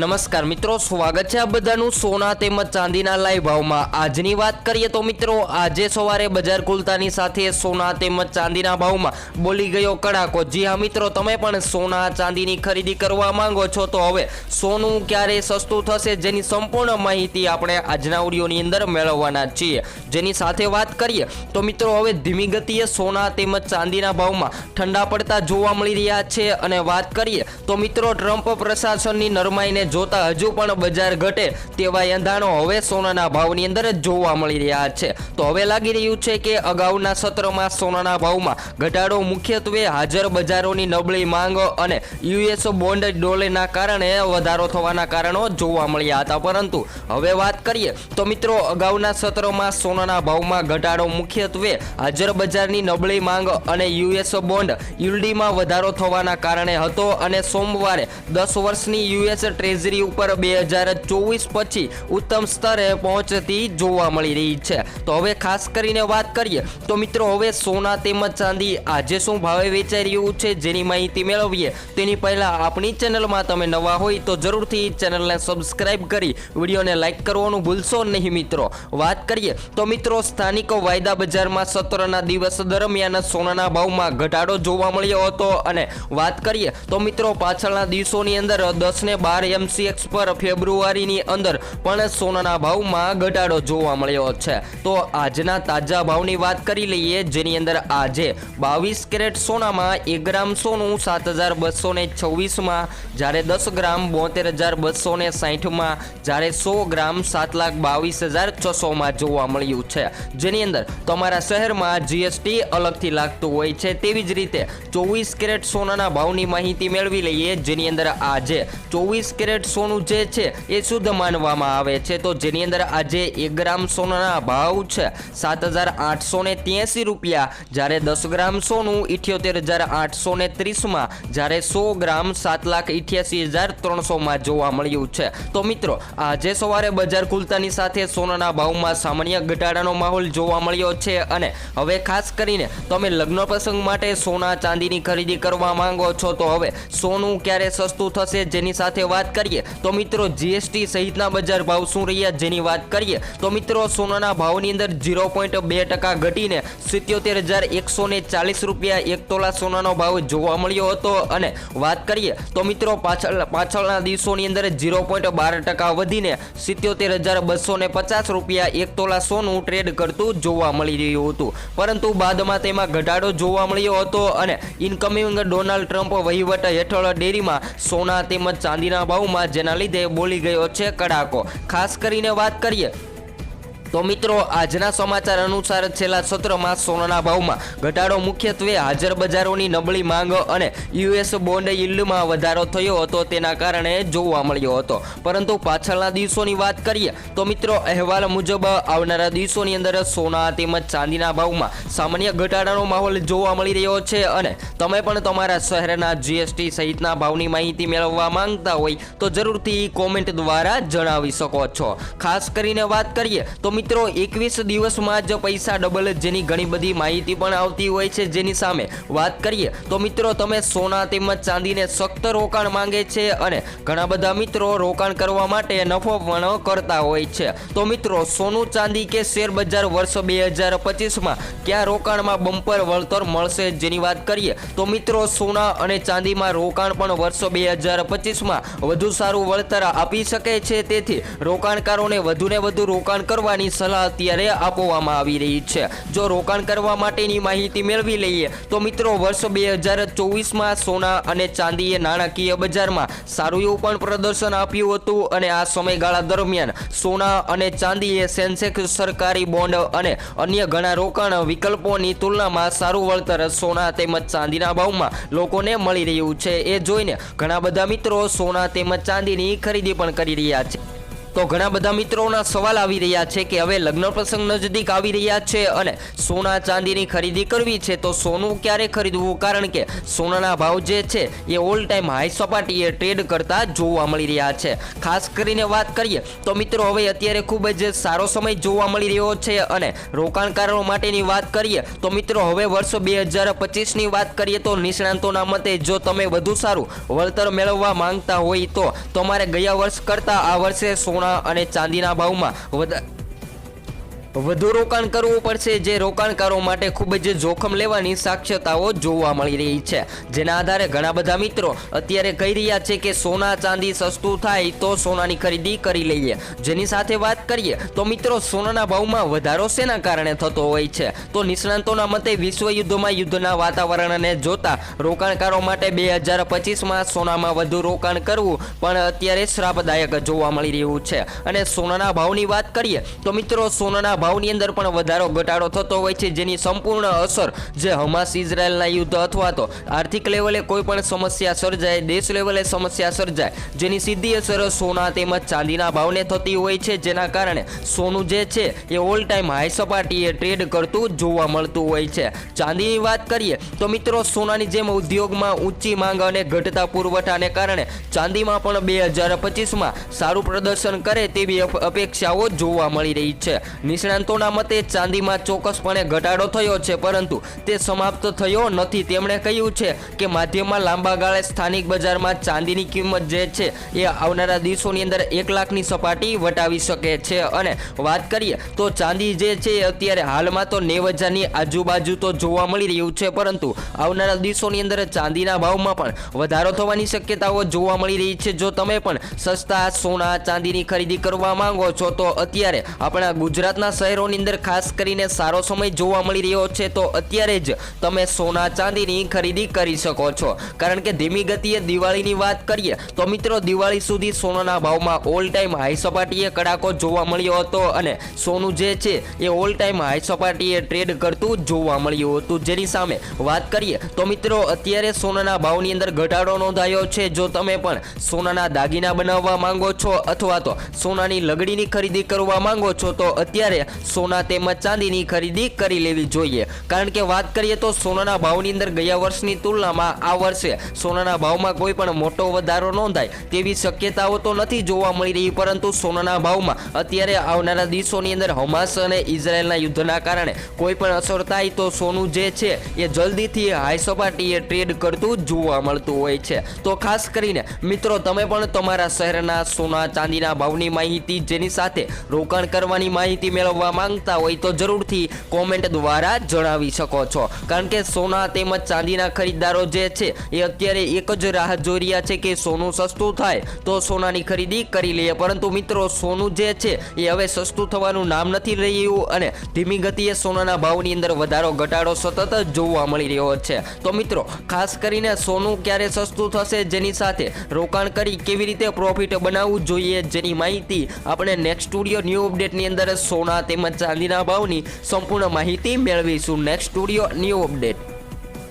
નમસ્કાર મિત્રો, સ્વાગત છે આ બધાનું સોના તેમજ ચાંદીના લાઈવ ભાવમાં. આજની વાત કરીએ તો મિત્રો, આજે સવારે બજાર ખુલતાની સાથે સોના તેમજ ચાંદીના ભાવમાં બોલી ગયો કડાકો. જી હા મિત્રો, તમે પણ સોના, ચાંદીની ખરીદી કરવા માંગો છો તો હવે સોનું ક્યારે સસ્તું થશે જેની સંપૂર્ણ માહિતી આપણે આજના ઓડિયોની અંદર મેળવવાના છીએ. જેની સાથે વાત કરીએ તો મિત્રો, હવે ધીમી ગતિએ સોના તેમજ ચાંદીના ભાવમાં ઠંડા પડતા જોવા મળી રહ્યા છે. અને વાત કરીએ તો મિત્રો, ટ્રમ્પ પ્રશાસનની નરમાઈને જોતા હજુ પણ બજાર ઘટે તેવા એંધાણો હવે સોનાના ભાવની અંદર જ જોવા મળી રહ્યા છે. તો હવે લાગી રહ્યું છે કે અગાઉના સત્રમાં સોનાના ભાવમાં ઘટાડો મુખ્યત્વે હાજર બજારોની નબળી માંગ અને યુએસ બોન્ડ ડોલરના કારણે વધારો થવાના કારણો જોવા મળ્યા હતા. પરંતુ હવે વાત કરીએ તો મિત્રો, અગાઉના સત્રમાં સોનાના ભાવમાં ઘટાડો મુખ્યત્વે હાજર બજારની નબળી માંગ અને યુએસ બોન્ડ યુલ્ડીમાં વધારો થવાના કારણે હતો અને સોમવારે દસ વર્ષની યુએસ ટ્રેઝરી ઉપર બે હજાર ચોવીસ પછી ઉત્તમ સ્તરે પહોંચતી જોવા મળી રહી છે. તો હવે ખાસ કરીને વાત કરીએ, તો મિત્રો હવે સોના તેમજ ચાંદી આજે શું ભાવે વેચાઈ રહ્યું છે જેની માહિતી મેળવીએ, તેની પહેલાં આપણી ચેનલમાં તમે નવા હોય તો જરૂરથી ચેનલને સબસ્ક્રાઇબ કરી વિડીયોને લાઇક કરવાનું ભૂલશો નહીં મિત્રો. વાત કરીએ, તો મિત્રો સ્થાનિક વાયદા બજારમાં સત્રના દિવસ દરમિયાન સોનાના ભાવમાં ઘટાડો જોવા મળ્યો હતો અને વાત કરીએ, તો મિત્રો પાછળના દિવસોની અંદર દસ ને બાર એમસીએક્સ પર ફેબ્રુઆરીની અંદર પણ સોનાના ભાવમાં ઘટાડો જોવા મળ્યો છે. તો આજના તાજા ભાવની વાત કરી લઈએ, જેની અંદર આજે બાવીસ કેરેટ સોનામાં એક ગ્રામ સોનું સાત હજાર બસો ને છવ્વીસમાં, જ્યારે દસ ગ્રામ બોતેર હજાર બસો ને સાહીઠમાં જ્યારે સો ગ્રામ સાત લાખ બાવીસ હજાર છસોમાં જોવા મળ્યું છે. જેની અંદર તમારા શહેરમાં જીએસટી અલગથી લાગતું હોય છે તેવી જ રીતે ચોવીસ કેરેટ સોનાના ભાવની માહિતી મેળવી લઈએ જેની અંદર આજે ચોવીસ કેરેટ સોનું જે છે એ શુદ્ધ માનવામાં આવે છે. તો જેની અંદર આજે એક ગ્રામ સોનાના ભાવ છે સાત હજાર આઠસો ને ત્યાસી રૂપિયા. જ્યારે દસ ગ્રામ સોનું ઇઠ્યોતેર હજાર આઠસો ને ત્રીસમાં. જ્યારે સો ગ્રામ સાત લાખ ઇઠ્યાસી હજાર ત્રણસોમાં જોવા મળ્યું છે. તો મિત્રો, આજે સવારે બજાર ખુલતાની સાથે સોનાના ભાવમાં સામાન્ય ઘટાડાનો માહોલ જોવા મળ્યો છે અને હવે ખાસ કરીને તમે લગ્ન પ્રસંગ માટે સોના ચાંદીની ખરીદી કરવા માંગો છો, તો હવે સોનું ક્યારે સસ્તું થશે જેની સાથે વાત કરીએ તો મિત્રો જીએસટી સહિતના બજાર ભાવ શું રહ્યા જેની વાત કરીએ તો મિત્રો સોનાના ભાવની અંદર ઝીરો પોઈન્ટ બે ટકા ઘટીને સિત્યોતેર હજાર એકસો ને ચાલીસ રૂપિયા એક તોલા સોનાનો ભાવ જોવા મળ્યો હતો. અને વાત કરીએ તો મિત્રો પાછળ, પાછળના દિવસોની અંદર ઝીરો પોઈન્ટ બાર ટકા વધીને સિત્યોતેર હજાર બસો ને પચાસ રૂપિયા એક તોલા સોનું ટ્રેડ કરતું જોવા મળી રહ્યું હતું. પરંતુ બાદમાં તેમાં ઘટાડો જોવા મળ્યો હતો અને ઇનકમિંગ ડોનાલ્ડ ટ્રમ્પ વહીવટ હેઠળ ડેરીમાં સોના તેમજ ચાંદીના ભાવમાં જેના લીધે બોલી ગયો છે કડાકો. ખાસ કરીને વાત કરીએ તો મિત્રો, આજના સમાચાર અનુસાર છેલ્લા સત્રમાં સોનાના ભાવમાં ઘટાડો મુખ્યત્વે હાજર બજારોની નબળી માંગ અને યુએસ બોન્ડ yield-માં વધારો થયો હતો, તેના કારણે જોવા મળ્યો હતો. પરંતુ પાછળના દિવસોની વાત કરીએ તો મિત્રો, અહેવાલ મુજબ આવનારા દિવસોની અંદર સોના તેમજ ચાંદીના ભાવમાં સામાન્ય ઘટાડાનો માહોલ જોવા મળી રહ્યો છે અને તમે પણ તમારા શહેરના જીએસટી સહિતના ભાવની માહિતી મેળવવા માંગતા હોય તો જરૂરથી કોમેન્ટ દ્વારા જણાવી શકો છો. ખાસ કરીને વાત કરીએ તો મિત્રો, એકવીસ દિવસમાં જ પૈસા ડબલ જેની ઘણી બધી માહિતી પણ આવતી હોય છે જેની સામે વાત કરીએ તો મિત્રો, તમે સોના તેમજ ચાંદીને સખ્ત રોકાણ માંગે છે અને ઘણા બધા મિત્રો રોકાણ કરવા માટે નફો પણ કરતા હોય છે. તો મિત્રો, સોનું, ચાંદી કે શેર બજાર વર્ષ બે હજાર પચીસમાં ક્યાં રોકાણમાં બમ્પર વળતર મળશે જેની વાત કરીએ તો મિત્રો, સોના અને ચાંદીમાં રોકાણ પણ વર્ષ બે હજાર પચીસમાં વધુ સારું વળતર આપી શકે છે. તેથી રોકાણકારોને વધુને વધુ રોકાણ કરવાની સલાહ અત્યારે આપવામાં આવી રહી છે. જો રોકાણ કરવા માટેની માહિતી મેળવી લઈએ, તો મિત્રો વર્ષ બે હજાર ચોવીસમાં સોના અને ચાંદીએ નાણાકીય બજારમાં સારું એવું પણ પ્રદર્શન આપ્યું હતું અને આ સમયગાળા દરમિયાન સોના અને ચાંદીએ સેન્સેક્સ સરકારી બોન્ડ અને અન્ય ઘણા રોકાણ વિકલ્પોની તુલનામાં સારું વળતર સોના તેમજ ચાંદીના ભાવમાં લોકોને મળી રહ્યું છે. એ જોઈને ઘણા બધા મિત્રો સોના તેમજ ચાંદીની ખરીદી પણ કરી રહ્યા છે. તો ઘણા બધા મિત્રોના સવાલ આવી રહ્યા છે કે હવે લગ્ન પ્રસંગ નજદીક આવી રહ્યા છે અને સોના ચાંદીની ખરીદી કરવી છે, તો સોનું ક્યારે ખરીદવું? કારણ કે સોનાના ભાવ જે છે, એ ઓલ ટાઈમ હાઈ સપાટીએ ટ્રેડ કરતા જોવા મળી રહ્યા છે. ખાસ કરીને વાત કરીએ, તો મિત્રો, હવે અત્યારે ખૂબ જ સારો સમય જોવા મળી રહ્યો છે અને રોકાણકારો માટેની વાત કરીએ, તો મિત્રો, હવે વર્ષ બે હજાર પચીસની વાત કરીએ, તો નિષ્ણાંતોના મતે જો તમે વધુ સારું વળતર મેળવવા માંગતા હોય, તો તમારે ગયા વર્ષ કરતાં આ વર્ષે સોના અને ચાંદીના ભાવમાં વધારે વધુ રોકાણ કરવું પડશે, જે રોકાણકારો માટે ખૂબ જ જોખમ લેવાની સાક્ષરતાઓ જોવા મળી રહી છે. જેના આધારે ઘણા બધા મિત્રો અત્યારે કહી રહ્યા છે કે સોના, ચાંદી સસ્તું થાય તો સોનાની ખરીદી કરી લઈએ. જેની સાથે વાત કરીએ તો મિત્રો, સોનાના ભાવમાં વધારો શેના કારણે થતો હોય છે? તો નિષ્ણાંતોના મતે વિશ્વ યુદ્ધમાં યુદ્ધના વાતાવરણને જોતા રોકાણકારો માટે બે હજાર પચીસમાં સોનામાં વધુ રોકાણ કરવું પણ અત્યારે શ્રાપદાયક જોવા મળી રહ્યું છે. અને સોનાના ભાવની વાત કરીએ તો મિત્રો, સોનાના ભાવની અંદર પણ વધારો ઘટાડો થતો હોય છે, જેની સંપૂર્ણ અસર જે હમાસ ઇઝરાયલના યુદ્ધ અથવા તો આર્થિક લેવલે કોઈ પણ સમસ્યા સર્જાય, દેશ લેવલે સમસ્યા સર્જાય, જેની સીધી અસર સોના તેમજ ચાંદીના ભાવને થતી હોય છે, જેના કારણે સોનું જે છે એ ઓલ ટાઈમ હાઈ સપાટીએ ટ્રેડ કરતું જોવા મળતું હોય છે. ચાંદીની વાત કરીએ તો મિત્રો, સોનાની જેમ ઉદ્યોગમાં ઊંચી માંગ અને ઘટતા પુરવઠાને કારણે ચાંદીમાં પણ બે હજાર પચીસમાં સારું પ્રદર્શન કરે તેવી અપેક્ષાઓ જોવા મળી રહી છે. નિષ્ણાંતોના મતે ચાંદીમાં ચોક્કસપણે ઘટાડો થયો છે, પરંતુ તે સમાપ્ત થયો નથી. તેમણે કહ્યું છે કે માધ્યમમાં લાંબા ગાળે સ્થાનિક બજારમાં ચાંદીની કિંમત જે છે એ આવનારા દિવસોની અંદર એક લાખની સપાટી વટાવી શકે છે. અને વાત કરીએ તો ચાંદી જે છે અત્યારે હાલમાં તો નેવ હજારની આજુબાજુ તો જોવા મળી રહ્યું છે, પરંતુ આવનારા દિવસોની અંદર ચાંદીના ભાવમાં પણ વધારો થવાની શક્યતાઓ જોવા મળી રહી છે. જો તમે પણ સસ્તા સોના ચાંદીની ખરીદી કરવા માંગો છો, તો અત્યારે આપણા ગુજરાતના શહેરોની અંદર ખાસ કરીને સારો સમય જોવા મળી રહ્યો છે, તો અત્યારે જ તમે સોના ચાંદીની ખરીદી કરી શકો છો. કારણ કે ધીમી ગતિએ દિવાળીની વાત કરીએ, તો મિત્રો દિવાળી સુધી સોનાના ભાવમાં ઓલ ટાઈમ હાઈ સપાટીએ કડાકો જોવા મળ્યો હતો અને સોનું જે છે, એ ઓલ ટાઈમ હાઈ સપાટીએ ટ્રેડ કરતું જોવા મળ્યું હતું. જેની સામે વાત કરીએ, તો મિત્રો અત્યારે સોનાના ભાવની અંદર ઘટાડો નોંધાયો છે. જો તમે પણ સોનાના દાગીના બનાવવા માંગો છો અથવા તો સોનાની લગડીની ખરીદી કરવા માંગો છો, તો અત્યારે સોના તેમજ ચાંદીની ખરીદી કરી લેવી જોઈએ. કારણ કે વાત કરીએ તો સોનાના ભાવની અંદર ગયા વર્ષની તુલનામાં આ વર્ષે સોનાના ભાવમાં કોઈ પણ મોટો વધારો નોંધાય તેવી શક્યતાઓ તો નથી જોવા મળી રહી, પરંતુ સોનાના ભાવમાં અત્યારે આવનારા દિવસોની અંદર હમાસ અને ઇઝરાયલના યુદ્ધના કારણે કોઈ પણ અસર થાય તો સોનું જે છે એ જલ્દીથી હાઈ સપાટીએ ટ્રેડ કરતું જોવા મળતું હોય છે. તો ખાસ કરીને મિત્રો, તમે પણ તમારા શહેરના સોના ચાંદીના ભાવની માહિતી જેની સાથે રોકાણ કરવાની માહિતી મેળવવા માંગતા હોય તો જરૂરથી કોમેન્ટ દ્વારા જણાવી શકો છો. કારણ કે સોના તેમજ ચાંદીના ખરીદદારો જે છે, એ અત્યારે એક જ રાહ જોઈ રહ્યા છે કે સોનું સસ્તું થાય તો સોનાની ખરીદી કરી લઈએ. પરંતુ મિત્રો, સોનું જે છે, એ હવે સસ્તું થવાનું નામ નથી રહ્યું અને ધીમી ગતિએ સોનાના ભાવની અંદર વધારો, ઘટાડો સતત જ જોવા મળી રહ્યો છે. તો મિત્રો, ખાસ કરીને સોનું ક્યારે સસ્તું થશે જેની સાથે રોકાણ કરી કેવી રીતે પ્રોફિટ બનાવવું જોઈએ જેની માહિતી આપણે નેક્સ્ટ સ્ટુડિયો ન્યૂ અપડેટની અંદર સોના તેમજ ચાંદીના ભાવની સંપૂર્ણ માહિતી મેળવીશું. Next studio new update